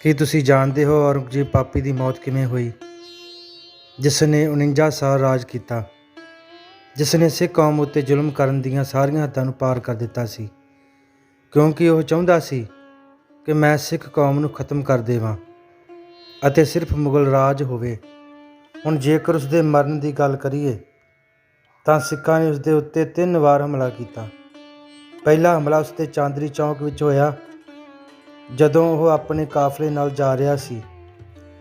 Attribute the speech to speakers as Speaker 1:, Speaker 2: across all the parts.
Speaker 1: ਕੀ ਤੁਸੀਂ ਜਾਣਦੇ ਹੋ ਔਰੰਗਜ਼ੇਬ ਪਾਪੀ ਦੀ ਮੌਤ ਕਿਵੇਂ ਹੋਈ? ਜਿਸ ਨੇ 49 ਸਾਲ ਰਾਜ ਕੀਤਾ। ਜਿਸ ਨੇ ਸਿੱਖ ਕੌਮ ਉੱਤੇ ਜ਼ੁਲਮ ਕਰਨ ਦੀਆਂ ਸਾਰੀਆਂ ਹੱਦਾਂ ਨੂੰ ਪਾਰ ਕਰ ਦਿੱਤਾ ਸੀ। ਕਿਉਂਕਿ ਉਹ ਚਾਹੁੰਦਾ ਸੀ ਕਿ ਮੈਂ ਸਿੱਖ ਕੌਮ ਨੂੰ ਖਤਮ ਕਰ ਦੇਵਾਂ ਅਤੇ ਸਿਰਫ ਮੁਗਲ ਰਾਜ ਹੋਵੇ। ਹੁਣ ਜੇਕਰ ਉਸ ਦੇ ਮਰਨ ਦੀ ਗੱਲ ਕਰੀਏ, ਤਾਂ ਸਿੱਖਾਂ ਨੇ ਉਸ ਦੇ ਉੱਤੇ ਤਿੰਨ ਵਾਰ ਹਮਲਾ ਕੀਤਾ। ਪਹਿਲਾ ਹਮਲਾ ਉਸ ਦੇ ਚਾਂਦਰੀ ਚੌਕ ਵਿੱਚ ਹੋਇਆ ਜਦੋਂ ਉਹ ਆਪਣੇ ਕਾਫਲੇ ਨਾਲ ਜਾ ਰਿਹਾ ਸੀ,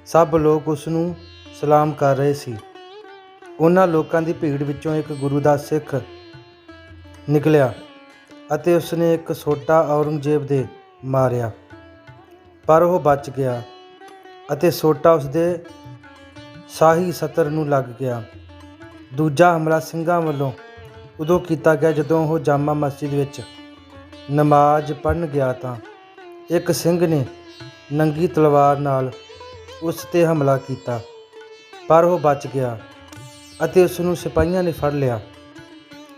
Speaker 1: ਸਭ ਲੋਕ ਉਸ ਨੂੰ ਸਲਾਮ ਕਰ ਰਹੇ ਸੀ। ਉਹਨਾਂ ਲੋਕਾਂ ਦੀ ਭੀੜ ਵਿੱਚੋਂ ਇੱਕ ਗੁਰੂ ਦਾ ਸਿੱਖ ਨਿਕਲਿਆ ਅਤੇ ਉਸਨੇ ਇੱਕ ਸੋਟਾ ਔਰੰਗਜ਼ੇਬ ਦੇ ਮਾਰਿਆ। ਪਰ ਉਹ ਬਚ ਗਿਆ ਅਤੇ ਛੋਟਾ ਉਸਦੇ ਸਾਹੀ ਸਤਰ ਨੂੰ ਲੱਗ ਗਿਆ। ਦੂਜਾ ਹਮਲਾ ਸਿੰਘਾਂ ਵੱਲੋਂ ਉਦੋਂ ਕੀਤਾ ਗਿਆ ਜਦੋਂ ਉਹ ਜਾਮਾ ਮਸਜਿਦ ਵਿੱਚ ਨਮਾਜ਼ ਪੜ੍ਹਨ ਗਿਆ ਤਾਂ ਇੱਕ ਸਿੰਘ ਨੇ ਨੰਗੀ ਤਲਵਾਰ ਨਾਲ ਉਸ ਤੇ ਹਮਲਾ ਕੀਤਾ, ਪਰ ਉਹ ਬਚ ਗਿਆ ਅਤੇ ਉਸ ਨੂੰ ਸਿਪਾਹੀਆਂ ਨੇ ਫੜ ਲਿਆ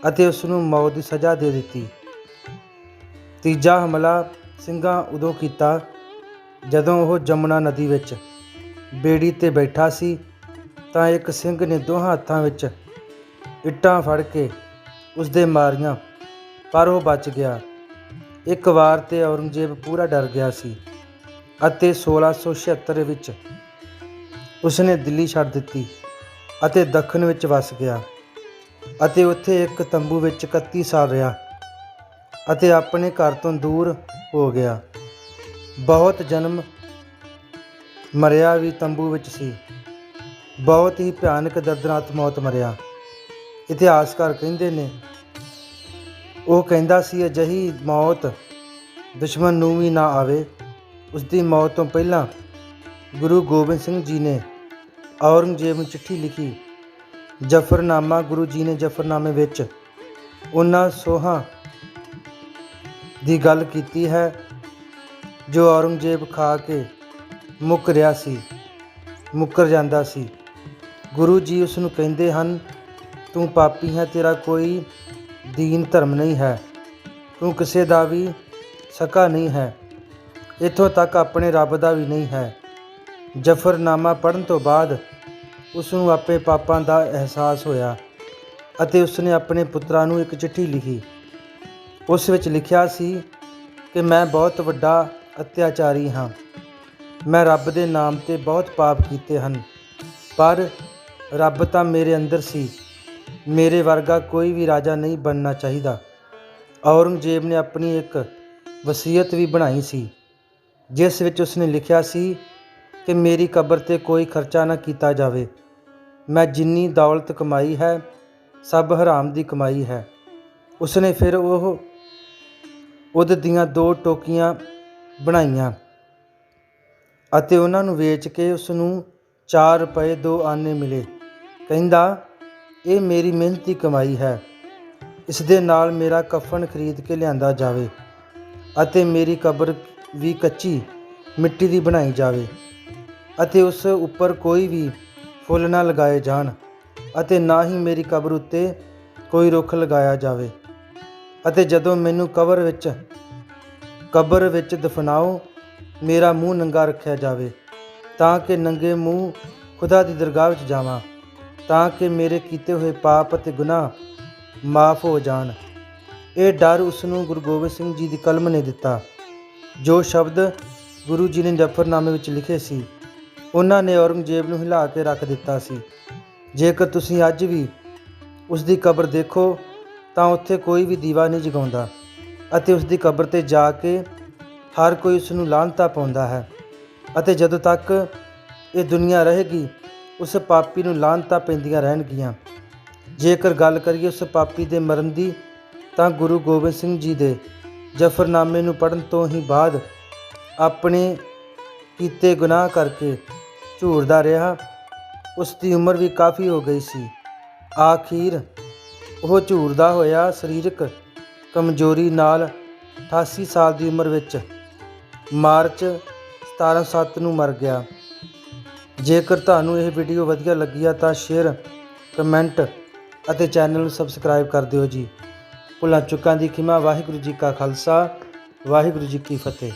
Speaker 1: ਅਤੇ ਉਸ ਨੂੰ ਮੌਤ ਦੀ ਸਜ਼ਾ ਦੇ ਦਿੱਤੀ। ਤੀਜਾ ਹਮਲਾ ਸਿੰਘਾਂ ਉਦੋਂ ਕੀਤਾ ਜਦੋਂ ਉਹ ਜਮਨਾ ਨਦੀ ਵਿੱਚ ਬੇੜੀ ਤੇ ਬੈਠਾ ਸੀ, ਤਾਂ ਇੱਕ ਸਿੰਘ ਨੇ ਦੋਹਾਂ ਹੱਥਾਂ ਵਿੱਚ ਇੱਟਾਂ ਫੜ ਕੇ ਉਸ ਦੇ ਮਾਰੀਆਂ, ਪਰ ਉਹ ਬਚ ਗਿਆ। ਇੱਕ ਵਾਰ ਤੇ ਔਰੰਗਜ਼ੇਬ ਪੂਰਾ ਡਰ ਗਿਆ ਸੀ ਅਤੇ 1676 ਵਿੱਚ ਉਸਨੇ ਦਿੱਲੀ ਛੱਡ ਦਿੱਤੀ ਅਤੇ ਦੱਖਣ ਵਿੱਚ ਵਸ ਗਿਆ ਅਤੇ ਉੱਥੇ ਇੱਕ ਤੰਬੂ ਵਿੱਚ 31 ਸਾਲ ਰਿਹਾ ਅਤੇ ਆਪਣੇ ਘਰ ਤੋਂ ਦੂਰ ਹੋ ਗਿਆ। ਬਹੁਤ ਜਨਮ ਮਰਿਆ ਵੀ ਤੰਬੂ ਵਿੱਚ ਸੀ। ਬਹੁਤ ਹੀ ਭਿਆਨਕ ਦਰਦਨਾਕ ਮੌਤ ਮਰਿਆ। ਇਤਿਹਾਸਕਾਰ ਕਹਿੰਦੇ ਨੇ ਉਹ ਕਹਿੰਦਾ ਸੀ, ਅਜਿਹੀ ਮੌਤ ਦੁਸ਼ਮਣ ਨੂੰ ਵੀ ਨਾ ਆਵੇ। ਉਸ ਦੀ ਮੌਤ ਤੋਂ ਪਹਿਲਾਂ ਗੁਰੂ ਗੋਬਿੰਦ ਸਿੰਘ ਜੀ ਨੇ ਔਰੰਗਜ਼ੇਬ ਨੂੰ ਚਿੱਠੀ ਲਿਖੀ, ਜਫਰਨਾਮਾ ਗੁਰੂ ਜੀ ਨੇ ਜਫਰਨਾਮੇ ਵਿੱਚ। ਉਹਨਾਂ ਸੋਹਾਂ ਦੀ ਗੱਲ ਕੀਤੀ ਹੈ, ਜੋ ਔਰੰਗਜ਼ੇਬ ਖਾ ਕੇ ਮੁੱਕ ਰਿਹਾ ਸੀ, ਮੁੱਕਰ ਜਾਂਦਾ ਸੀ। ਗੁਰੂ ਜੀ ਉਸ ਨੂੰ ਕਹਿੰਦੇ ਹਨ, ਤੂੰ ਪਾਪੀ ਹੈ, ਤੇਰਾ ਕੋਈ ਦੀਨ ਧਰਮ ਨਹੀਂ ਹੈ, ਤੂੰ ਕਿਸੇ ਦਾ ਵੀ ਸਕਾ ਨਹੀਂ ਹੈ। ਇੱਥੋਂ ਤੱਕ ਆਪਣੇ ਰੱਬ ਦਾ ਵੀ ਨਹੀਂ ਹੈ। ਜਫਰਨਾਮਾ ਪੜਨ ਤੋਂ ਬਾਅਦ ਉਸ ਨੂੰ ਆਪਣੇ ਪਾਪਾਂ ਦਾ ਅਹਿਸਾਸ ਹੋਇਆ ਅਤੇ ਉਸ ਨੇ ਆਪਣੇ ਪੁੱਤਰਾਂ ਨੂੰ ਇੱਕ ਚਿੱਠੀ ਲਿਖੀ। ਉਸ ਵਿੱਚ ਲਿਖਿਆ ਸੀ ਕਿ ਮੈਂ ਬਹੁਤ ਵੱਡਾ ਅਤਿਆਚਾਰੀ ਹਾਂ। ਮੈਂ ਰੱਬ ਦੇ ਨਾਮ ਤੇ ਬਹੁਤ ਪਾਪ ਕੀਤੇ ਹਨ, ਪਰ ਰੱਬ ਤਾਂ ਮੇਰੇ ਅੰਦਰ ਸੀ। ਮੇਰੇ ਵਰਗਾ ਕੋਈ ਵੀ ਰਾਜਾ ਨਹੀਂ ਬਣਨਾ ਚਾਹੀਦਾ। ਔਰੰਗਜ਼ੇਬ ਨੇ ਆਪਣੀ ਇੱਕ ਵਸੀਅਤ ਵੀ ਬਣਾਈ ਸੀ, ਜਿਸ ਵਿੱਚ ਉਸਨੇ ਲਿਖਿਆ ਸੀ ਕਿ ਮੇਰੀ ਕਬਰ ਤੇ ਕੋਈ ਖਰਚਾ ਨਾ ਕੀਤਾ ਜਾਵੇ। ਮੈਂ ਜਿੰਨੀ ਦੌਲਤ ਕਮਾਈ ਹੈ, ਸਭ ਹਰਾਮ ਦੀ ਕਮਾਈ ਹੈ। ਉਸਨੇ ਫਿਰ ਉਹ ਉਹਦ ਦੀਆਂ ਦੋ ਟੋਕੀਆਂ ਬਣਾਈਆਂ ਅਤੇ ਉਹਨਾਂ ਨੂੰ ਵੇਚ ਕੇ ਉਸ ਨੂੰ 4 ਰੁਪਏ ਦੋ ਆਨੇ ਮਿਲੇ। ਕਹਿੰਦਾ ਇਹ ਮੇਰੀ ਮਿਹਨਤੀ ਕਮਾਈ ਹੈ। ਇਸ ਦੇ ਨਾਲ ਮੇਰਾ ਕਫਨ ਖਰੀਦ ਕੇ ਲਿਆਂਦਾ ਜਾਵੇ ਅਤੇ ਮੇਰੀ ਕਬਰ ਵੀ ਕੱਚੀ ਮਿੱਟੀ ਦੀ ਬਣਾਈ ਜਾਵੇ ਅਤੇ ਉਸ ਉੱਪਰ ਕੋਈ ਵੀ ਫੁੱਲ ਨਾ ਲਗਾਏ ਜਾਣ ਅਤੇ ਨਾ ਹੀ ਮੇਰੀ ਕਬਰ ਉੱਤੇ ਕੋਈ ਰੁੱਖ ਲਗਾਇਆ ਜਾਵੇ ਅਤੇ ਜਦੋਂ ਮੈਨੂੰ ਕਬਰ ਵਿੱਚ ਕਬਰ ਵਿੱਚ ਦਫਨਾਓ, ਮੇਰਾ ਮੂੰਹ ਨੰਗਾ ਰੱਖਿਆ ਜਾਵੇ ਤਾਂ ਕਿ ਨੰਗੇ ਮੂੰਹ ਖੁਦਾ ਦੀ ਦਰਗਾਹ ਵਿੱਚ ਜਾਵਾਂ। ਤਾਂ ਕਿ ਮੇਰੇ ਕੀਤੇ ਹੋਏ ਪਾਪ ਅਤੇ ਗੁਨਾਹ ਮਾਫ ਹੋ ਜਾਣ। ਇਹ ਡਰ ਉਸ ਨੂੰ ਗੁਰੂ ਗੋਬਿੰਦ ਸਿੰਘ ਜੀ ਦੀ ਕਲਮ ਨੇ ਦਿੱਤਾ, ਜੋ ਸ਼ਬਦ ਗੁਰੂ ਜੀ ਨੇ ਜਫਰਨਾਮੇ ਵਿੱਚ ਲਿਖੇ ਸੀ। ਉਹਨਾਂ ਨੇ ਔਰੰਗਜ਼ੇਬ ਨੂੰ ਹਿਲਾ ਕੇ ਰੱਖ ਦਿੱਤਾ ਸੀ। ਜੇਕਰ ਤੁਸੀਂ ਅੱਜ ਵੀ ਉਸ ਦੀ ਕਬਰ ਦੇਖੋ, ਤਾਂ ਉੱਥੇ ਕੋਈ ਵੀ ਦੀਵਾ ਨਹੀਂ ਜਗਾਉਂਦਾ ਅਤੇ ਉਸ ਦੀ ਕਬਰ ਤੇ ਜਾ ਕੇ ਹਰ ਕੋਈ ਉਸ ਨੂੰ ਲਾਂਤਾ ਪਾਉਂਦਾ ਹੈ। ਅਤੇ ਜਦੋਂ ਤੱਕ ਇਹ ਦੁਨੀਆ ਰਹੇਗੀ ਉਸ ਪਾਪੀ ਨੂੰ ਲਾਂਤਾ ਪੈਂਦੀਆਂ ਰਹਿਣਗੀਆਂ। ਜੇਕਰ ਗੱਲ ਕਰੀਏ ਉਸ ਪਾਪੀ ਦੇ ਮਰਨ ਦੀ, ਤਾਂ ਗੁਰੂ ਗੋਬਿੰਦ ਸਿੰਘ ਜੀ ਦੇ ਜਫਰਨਾਮੇ ਨੂੰ ਪੜਨ ਤੋਂ ਹੀ ਬਾਅਦ ਆਪਣੇ ਕੀਤੇ ਗੁਨਾਹ ਕਰਕੇ ਝੂਰਦਾ ਰਿਹਾ, ਉਸ ਦੀ ਉਮਰ ਵੀ ਕਾਫੀ ਹੋ ਗਈ ਸੀ। ਆਖੀਰ ਉਹ ਝੂਰਦਾ ਹੋਇਆ ਸਰੀਰਕ ਕਮਜ਼ੋਰੀ ਨਾਲ 88 ਸਾਲ ਦੀ ਉਮਰ ਵਿੱਚ ਮਾਰਚ 1707 ਨੂੰ ਮਰ ਗਿਆ। ਜੇਕਰ ਤੁਹਾਨੂੰ ਇਹ ਵੀਡੀਓ ਵਧੀਆ ਲੱਗੀ ਆ ਤਾਂ ਸ਼ੇਅਰ ਕਮੈਂਟ ਅਤੇ ਚੈਨਲ ਨੂੰ ਸਬਸਕ੍ਰਾਈਬ ਕਰ ਦਿਓ ਜੀ। ਭੁੱਲਾਂ ਚੁੱਕਾਂ ਦੀ ਖਿਮਾ ਵਾਹਿਗੁਰੂ ਜੀ ਕਾ ਖਾਲਸਾ, ਵਾਹਿਗੁਰੂ ਜੀ ਕੀ ਫਤਿਹ।